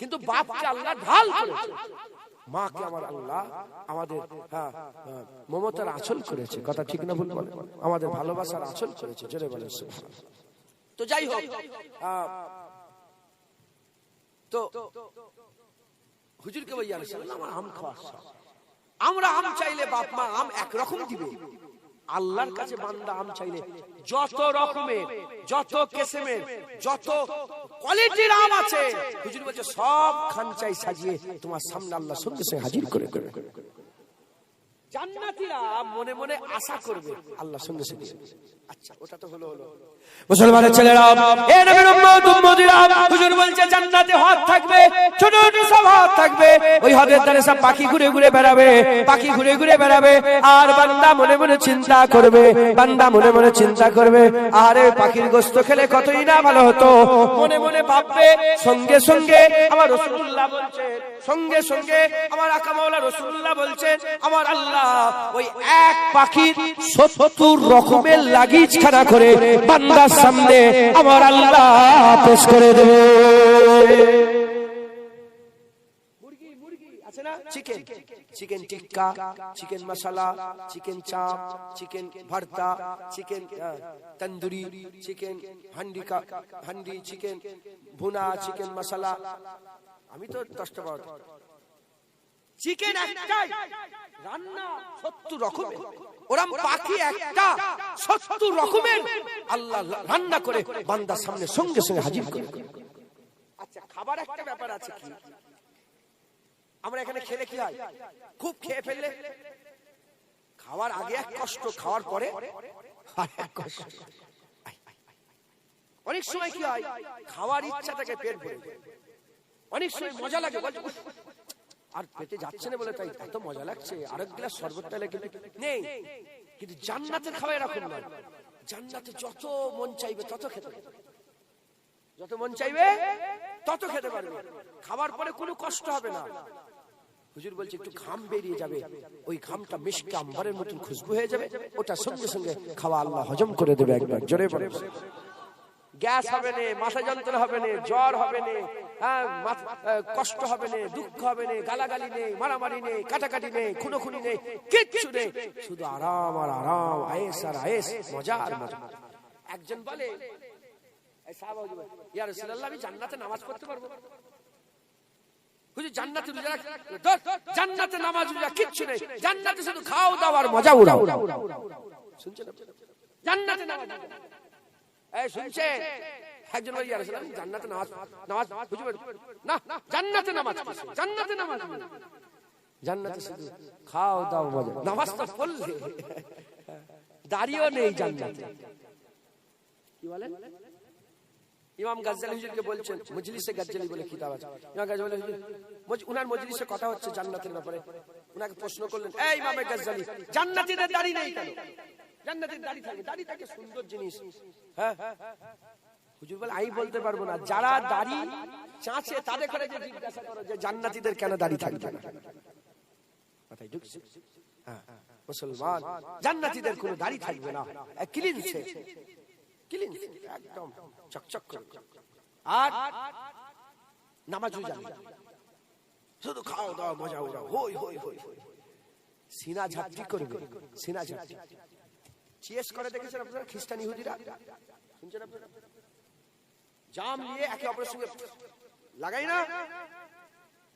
কিন্তু বাপকে আল্লাহ ঢাল করেছে। মাকে আমার আল্লাহ আমাদের হ্যাঁ, হ্যাঁ, মমতার আচল করেছে। কথা ঠিক না ভুল বলে? আমাদের ভালোবাসার আচল করেছে। জোরে বলে তো যাই হোক তো হুজুরকে আমার আম খাওয়া। আমরা আম চাইলে বাপ মা আম একরকম দিবে। আল্লাহর কাছে বান্দা আম চাইলে যত রকমের যত কেসেমের যত কোয়ালিটির আম আছে হুজুর বলছে সব খানচাই সাজিয়ে তোমার সামনে আল্লাহ সঙ্গে সঙ্গে হাজির করে করে। জান্নাতীরা মনে মনে আশা করবে আল্লাহ সঙ্গে সঙ্গে আচ্ছা মুসলমানের ছেলেরা, এ নবীর উম্মত, উম্মতিরা, হুজুর বলছে, জান্নাতে হদ থাকবে, ছোট ছোট সব হদ থাকবে। ওই ধারে সব পাখি ঘুরে ঘুরে বেড়াবে, পাখি ঘুরে ঘুরে বেড়াবে, আর বান্দা মনে মনে চিন্তা করবে, বান্দা মনে মনে চিন্তা করবে, আরে পাখির গোস্ত খেলে কতই না ভালো হতো। মনে মনে ভাববে, সঙ্গে সঙ্গে আমার রসুল্লাহ বলছে, সঙ্গে সঙ্গে আমার রসুল্লাহ বলছে আমার আল্লাহ ওই এক পাখির সত্তর রকমের লাগিজ খানা করে বান্দার সামনে আমার আল্লাহ পেশ করে দেবে। Chicken tikka chicken masala chicken chaap chicken bharta chicken tandoori chicken handi handi chicken bhuna chicken আমি তো দশটা চিকেন একটাই। রান্না সত্তর রকমের। ওরাম পাখি একটা সত্তর রকমের। আল্লাহ রান্না করে বান্দার সামনে সঙ্গে সঙ্গে হাজির করে। আচ্ছা খাবার একটা ব্যাপার আছে কি? আমরা এখানে খেলে কি হয়? খুব খেয়ে ফেললে। খাওয়ার আগে এক কষ্ট খাওয়ার পরে আর এক কষ্ট। অনেক সময় কি হয়? খাওয়ার ইচ্ছাটাকে পেট ভরে অনেক সময় মজা লাগে। আর যাচ্ছে না বলে তাই এত মজা লাগছে। গ্লাস শরবত পেলে কিন্তু নেই। কিন্তু জান্নাতের এরকম জান্নাতে যত মন চাইবে তত খেতে। যত মন চাইবে তত খেতে পারবে। খাবার পরে কোনো কষ্ট হবে না। হুজুর বলছে, একটু ঘাম বেরিয়ে যাবে। ওই ঘামটা মিষ্টি আম্বারের মতন খুশবু হয়ে যাবে। ওটা সঙ্গে সঙ্গে খাওয়া আল্লাহ হজম করে দেবে একবার। জোরে গ্যাস হবে না, মাথা যন্ত্রণা হবে না, জ্বর হবে না। কষ্ট হবে না, দুঃখ হবে না, গালাগালি নেই মারামারি নেই কাটাকাটি নেই খুনোখুনি নেই কিচ্ছু নেই শুধু আরাম আর আরাম, আয়েস আর আয়েস, মজা আর মজা। একজন বলে আমি নামাজ পড়তে পারব। জান্নাতে নামাজ খাও দাও আর মজা শুনছেন? নামাজ রোজা। এই শুনছে একজন বলে ইয়া রাসূলুল্লাহ জান্নাতে নামাজ নামাজ হুজুর বলে, না জান্নাতে নামাজ জান্নাতে নামাজ। জান্নাতে শুধু খাও দাও মজা। নামাজ তো পড়লে দাঁড়িয়েও নেই জান্নাতে। কি বলেন? ইমাম গাজ্জালি হুজুরকে বলছেন মজলিসে গাজ্জালি বলে কিতাব আছে। ইমাম গাজ্জালি হুজুর উনার মজলিসে কথা হচ্ছে জান্নাতের ব্যাপারে। উনাকে প্রশ্ন করলেন এই ইমামে গাজ্জালি জান্নাতীদের দাড়ি নেই কেন? জান্নাতের দাড়ি থাকে দাড়ি থাকে সুন্দর জিনিস। হ্যাঁ? হুজুর বলে, আমি বলতে পারব না। যারা দাড়ি চাঁচে, তাদের করে জিজ্ঞাসা করো যে, জান্নাতীদের কেন দাড়ি থাকবে না? কথাই ঢুকছে? হ্যাঁ মুসলমান কোনো দাড়ি থাকবে না। ক্লিন সে ক্লিন একদম চকচক আর নামাজও শুধু খাও দাও মজা উড়াও হই হই হই সিনা ঝাপটি করবে। সিনা ঝাপটি। চিয়েস করে দেখেছেন আপনারা খ্রিস্টান ইহুদিরা? শুনছেন আপনারা? জাম নিয়ে একে অপরের সঙ্গে লাগাই না?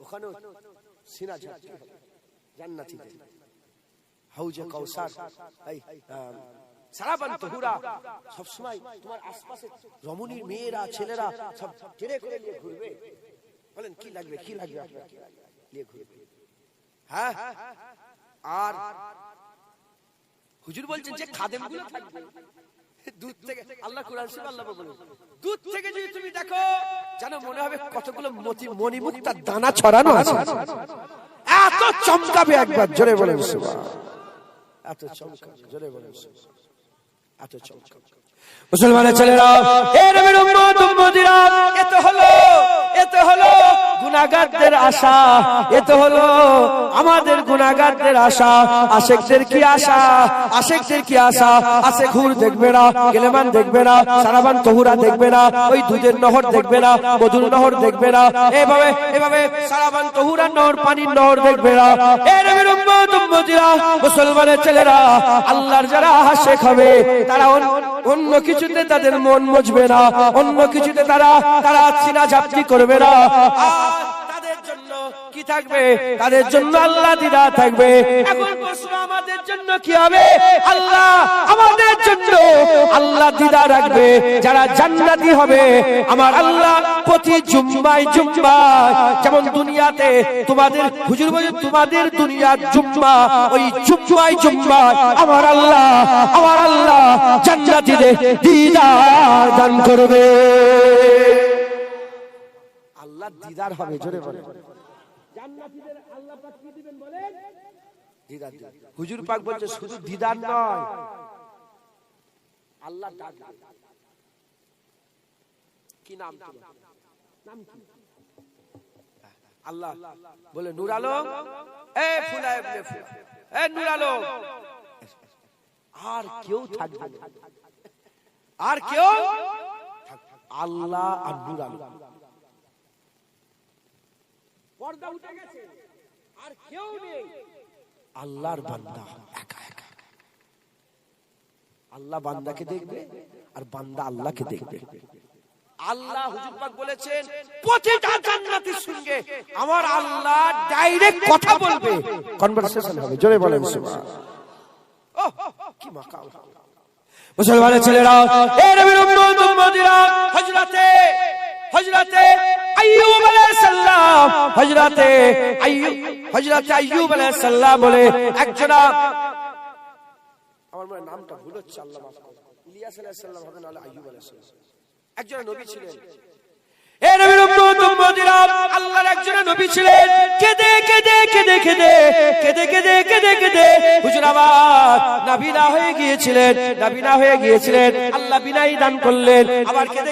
ওখানে সিনা জান্নাতীদের। হাউজে কৌসার এই সারাবান তহুরা সবসময় তোমার আশপাশে রমণীর মেয়েরা ছেলেরা সব টেনে করে নিয়ে ঘুরবে। বলেন কি লাগবে কি লাগবে আপনার? নিয়ে ঘুরবে। হ্যাঁ? আর হুজুর বলছেন যে খাদেমগুলো থাকবে। দুধ থেকে আল্লাহ কোরআন শরীফ আল্লাহ বলেন দুধ থেকে যদি তুমি দেখো জানো মনে হবে কতগুলো মতি মণিমুক্তার দানা ছড়ানো আছে। এত চমকাবে একবার জোরে বলেন সুবহান। এত চমকাবে জোরে বলেন সুবহান। এত চমকাবে। মুসলমানের ছেলেরা এ উম্মত উম্মতিরা এত হলো গুনাগারদের আশা, এ তো হলো আমাদের গুনাগারদের আশা। আশেকদের কি আশা? আশেকদের কি আশা? আসে ঘুর দেখবে না, গেলেমান দেখবে না, সারাবান তহুরা দেখবে না, ওই দুধের নহর দেখবে না মধুর নহর দেখবে না, এভাবে এভাবে সারাবান তহুরার নহর, পানির নহর দেখবে না। এর মুসলমানের ছেলেরা, আল্লাহর যারা আশেক হবে তারা অন্য কিছুতে তাদের মন মজবে না, অন্য কিছুতে তারা তারা চিনা ঝাপটি করবে না। তাদের জন্য আল্লাহ দিদা থাকবে। আমাদের জন্য কি হবে? আল্লাহ আমাদের জন্য আল্লাহ দিদা রাখবে। যারা জান্নাতি হবে, আমার আল্লাহ প্রতি জুম্মায় জুম্মায়, যেমন দুনিয়াতে তোমাদের, হুজুর তোমাদের দুনিয়ার জুম্মা, ওই জুম্মায় জুম্মায়, আমার আল্লাহ, আমার দিদার দান করবে। আল্লাহ দিদার হবে, জোরে বলে জান্নাতীদের আল্লাহ পাক কি দিবেন বলেন? দিদার হুজুর পাক বলছে শুধু দিদার নয়। আল্লাহ কি নাম নাম কি? আল্লাহ বলে নূর আলম এ ফুলা। এ নূর আলম আর কেউ থাকবে। আর কেউ আল্লাহ আর নূর আলম। পর্দা উঠে গেছে। আর কেউ নেই। আল্লাহর বান্দা একা একা। আল্লাহ বান্দাকে দেখবে আর বান্দা আল্লাহকে দেখবে। আল্লাহ হুজুর পাক বলেছেন প্রতিটা জান্নাতের সঙ্গে আমার আল্লাহ ডাইরেক্ট কথা বলবে। কনভারসেশন হবে জোরে বলেন সুবহান কি মুসলমানের ছেলেরা এ নবীর উম্মত উম্মতিরা হযরতে হযরতে আইয়ুব আলাইহিস সালাম হযরতে আইয়ুব হযরতে আইয়ুব আলাইহিস সালাম বলে একজনা আমার মনে নামটা ভুল হচ্ছে আল্লাহ মাফ করুন। ইলিয়াস আলাইহিস সালাম হবে নাহলে আইয়ুব আলাইহিস সালাম। একজন নবী ছিলেন। এ আল্লাহর নবী ছিলেন। কেঁদে কেঁদে কেঁদে কেঁদে কেঁদে কেঁদে কেঁদে কেঁদে। হুজুর নাবিনা হয়ে গিয়েছিলেন নাবিনা হয়ে গিয়েছিলেন। আল্লাহ বিনাই দান করলেন। আবার